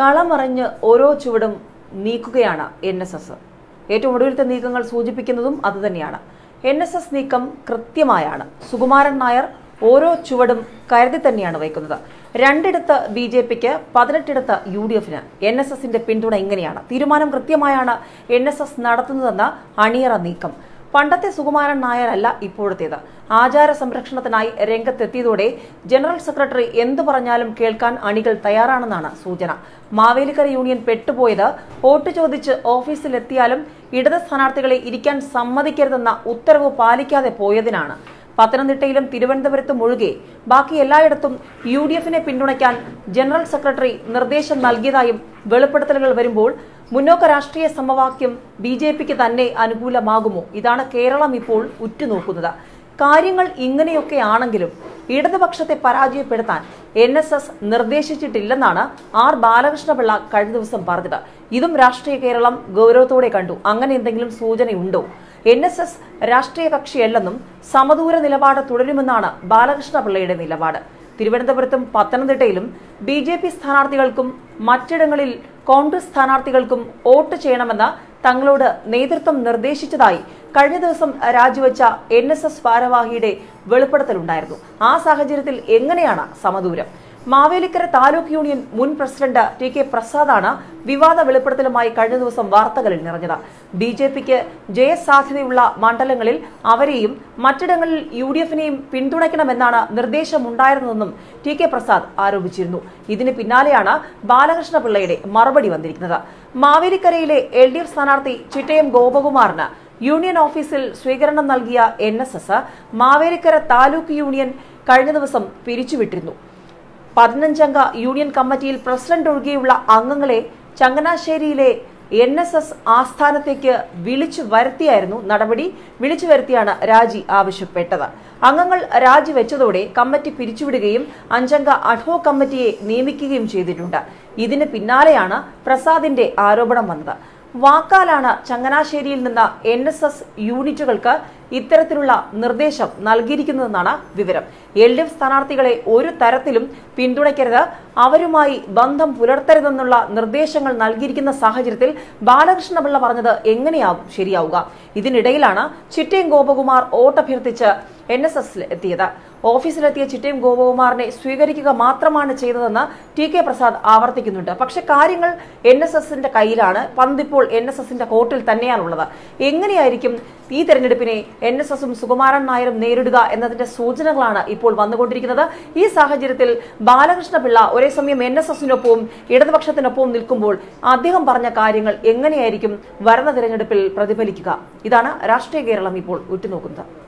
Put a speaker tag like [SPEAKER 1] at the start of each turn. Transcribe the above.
[SPEAKER 1] കളമറിഞ്ഞ് ഓരോ ചുവടും നീക്കുകയാണ് എൻ എസ് എസ്. ഏറ്റവും ഒടുവിലത്തെ നീക്കങ്ങൾ സൂചിപ്പിക്കുന്നതും അതുതന്നെയാണ് എൻ എസ് എസ് നീക്കം കൃത്യമായാണ്. സുകുമാരൻ നായർ ഓരോ ചുവടും കരുതി തന്നെയാണ് വയ്ക്കുന്നത്. രണ്ടിടത്ത് ബി ജെ പിക്ക് പതിനെട്ടിടത്ത് യു ഡി എഫിന്. എൻ എസ് എസിന്റെ പിന്തുണ ഇങ്ങനെയാണ്. തീരുമാനം കൃത്യമായാണ് എൻ എസ് എസ് നടത്തുന്നതെന്ന് അണിയറ നീക്കം. പണ്ടത്തെ സുകുമാരൻ നായരല്ല ഇപ്പോഴത്തേത്. ആചാര സംരക്ഷണത്തിനായി രംഗത്തെത്തിയതോടെ ജനറൽ സെക്രട്ടറി എന്തു പറഞ്ഞാലും കേൾക്കാൻ അണികൾ തയ്യാറാണെന്നാണ് സൂചന. മാവേലിക്കര യൂണിയൻ പെട്ടുപോയത് വോട്ട് ചോദിച്ച് ഓഫീസിലെത്തിയാലും ഇടത് സ്ഥാനാർത്ഥികളെ ഇരിക്കാൻ സമ്മതിക്കരുതെന്ന ഉത്തരവ് പാലിക്കാതെ പോയതിനാണ്. പത്തനംതിട്ടയിലും തിരുവനന്തപുരത്തും ഒഴികെ ബാക്കി എല്ലായിടത്തും യു ഡി എഫിനെ പിന്തുണയ്ക്കാൻ ജനറൽ സെക്രട്ടറി നിർദ്ദേശം നൽകിയതായും വെളിപ്പെടുത്തലുകൾ വരുമ്പോൾ മുന്നോക്ക രാഷ്ട്രീയ സമവാക്യം ബി ജെ പിക്ക് തന്നെ അനുകൂലമാകുമോ? ഇതാണ് കേരളം ഇപ്പോൾ ഉറ്റുനോക്കുന്നത്. കാര്യങ്ങൾ ഇങ്ങനെയൊക്കെ ആണെങ്കിലും ഇടതുപക്ഷത്തെ പരാജയപ്പെടുത്താൻ എൻ എസ് എസ് നിർദ്ദേശിച്ചിട്ടില്ലെന്നാണ് ആർ ബാലകൃഷ്ണപിള്ള കഴിഞ്ഞ ദിവസം പറഞ്ഞത്. ഇതും രാഷ്ട്രീയ കേരളം ഗൗരവത്തോടെ കണ്ടു. അങ്ങനെ എന്തെങ്കിലും സൂചനയുണ്ടോ? എൻ എസ് എസ് രാഷ്ട്രീയ കക്ഷിയല്ലെന്നും സമദൂര നിലപാട് തുടരുമെന്നാണ് ബാലകൃഷ്ണപിള്ളയുടെ നിലപാട്. തിരുവനന്തപുരത്തും പത്തനംതിട്ടയിലും ബി ജെ പി സ്ഥാനാർത്ഥികൾക്കും മറ്റിടങ്ങളിൽ കോൺഗ്രസ് സ്ഥാനാർത്ഥികൾക്കും വോട്ട് ചെയ്യണമെന്ന് തങ്ങളോട് നേതൃത്വം നിർദ്ദേശിച്ചതായി കഴിഞ്ഞ ദിവസം രാജിവെച്ച എൻ എസ് എസ് ഭാരവാഹിയുടെ വെളിപ്പെടുത്തലുണ്ടായിരുന്നു. ആ സാഹചര്യത്തിൽ എങ്ങനെയാണ് സമദൂരം? മാവേലിക്കര താലൂക്ക് യൂണിയൻ മുൻ പ്രസിഡന്റ് ടി കെ പ്രസാദാണ് വിവാദ വെളിപ്പെടുത്തലുമായി കഴിഞ്ഞ ദിവസം വാർത്തകളിൽ നിറഞ്ഞത്. ബി ജെ പിക്ക് ജയസാധ്യതയുള്ള മണ്ഡലങ്ങളിൽ അവരെയും മറ്റിടങ്ങളിൽ യു ഡി എഫിനെയും പിന്തുണയ്ക്കണമെന്നാണ് നിർദ്ദേശമുണ്ടായിരുന്നതെന്നും ടി കെ പ്രസാദ് ആരോപിച്ചിരുന്നു. ഇതിന് പിന്നാലെയാണ് ബാലകൃഷ്ണ പിള്ളയുടെ മറുപടി വന്നിരിക്കുന്നത്. മാവേലിക്കരയിലെ എൽ ഡി എഫ് സ്ഥാനാർത്ഥി ചിറ്റയം ഗോപകുമാറിന് യൂണിയൻ ഓഫീസിൽ സ്വീകരണം നൽകിയ N S S Mavelikara taluk union കഴിഞ്ഞ ദിവസം പിരിച്ചുവിട്ടിരുന്നു. പതിനഞ്ചംഗ യൂണിയൻ കമ്മിറ്റിയിൽ പ്രസിഡന്റ് ഒഴികെയുള്ള അംഗങ്ങളെ ചങ്ങനാശ്ശേരിയിലെ എൻ എസ് എസ് ആസ്ഥാനത്തേക്ക് വിളിച്ചു വരുത്തിയായിരുന്നു നടപടി. വിളിച്ചു വരുത്തിയാണ് രാജി ആവശ്യപ്പെട്ടത്. അംഗങ്ങൾ രാജിവെച്ചതോടെ കമ്മിറ്റി പിരിച്ചുവിടുകയും അഞ്ചംഗ അഡ്ഹോ കമ്മിറ്റിയെ നിയമിക്കുകയും ചെയ്തിട്ടുണ്ട്. ഇതിന് പിന്നാലെയാണ് പ്രസാദിന്റെ ആരോപണം വന്നത്. വാക്കാലാണ് ചങ്ങനാശ്ശേരിയിൽ നിന്ന് എൻ എസ് എസ് യൂണിറ്റുകൾക്ക് ഇത്തരത്തിലുള്ള നിർദ്ദേശം നൽകിയിരിക്കുന്നതെന്നാണ് വിവരം. എൽ ഡി എഫ് സ്ഥാനാർത്ഥികളെ ഒരു തരത്തിലും പിന്തുണയ്ക്കരുത്. അവരുമായി ബന്ധം പുലർത്തരുതെന്നുള്ള നിർദ്ദേശങ്ങൾ നൽകിയിരിക്കുന്ന സാഹചര്യത്തിൽ ബാലകൃഷ്ണപിള്ള പറഞ്ഞത് എങ്ങനെയാകും ശരിയാവുക. ഇതിനിടയിലാണ് ചിറ്റേം ഗോപകുമാർ വോട്ടഭ്യർത്ഥിച്ച് എൻ എസ് എസിൽ എത്തിയത്. ഓഫീസിലെത്തിയ ചിറ്റയം ഗോപകുമാറിനെ സ്വീകരിക്കുക മാത്രമാണ് ചെയ്തതെന്ന് ടി കെ പ്രസാദ് ആവർത്തിക്കുന്നുണ്ട്. പക്ഷെ കാര്യങ്ങൾ എൻ എസ് എസിന്റെ കയ്യിലാണ്. പന്തിപ്പോൾ എൻ എസ് എസിന്റെ കോർട്ടിൽ തന്നെയാണുള്ളത്. എങ്ങനെയായിരിക്കും ഈ തെരഞ്ഞെടുപ്പിനെ എൻ എസ് എസും സുകുമാരൻ നായരും നേരിടുക എന്നതിന്റെ സൂചനകളാണ് ഇപ്പോൾ വന്നുകൊണ്ടിരിക്കുന്നത്. ഈ സാഹചര്യത്തിൽ ബാലകൃഷ്ണ പിള്ള ഒരേ സമയം എൻ എസ് എസിനൊപ്പവും ഇടതുപക്ഷത്തിനൊപ്പവും നിൽക്കുമ്പോൾ അദ്ദേഹം പറഞ്ഞ കാര്യങ്ങൾ എങ്ങനെയായിരിക്കും വരുന്ന തെരഞ്ഞെടുപ്പിൽ പ്രതിഫലിക്കുക? ഇതാണ് രാഷ്ട്രീയ കേരളം ഇപ്പോൾ ഉറ്റുനോക്കുന്നത്.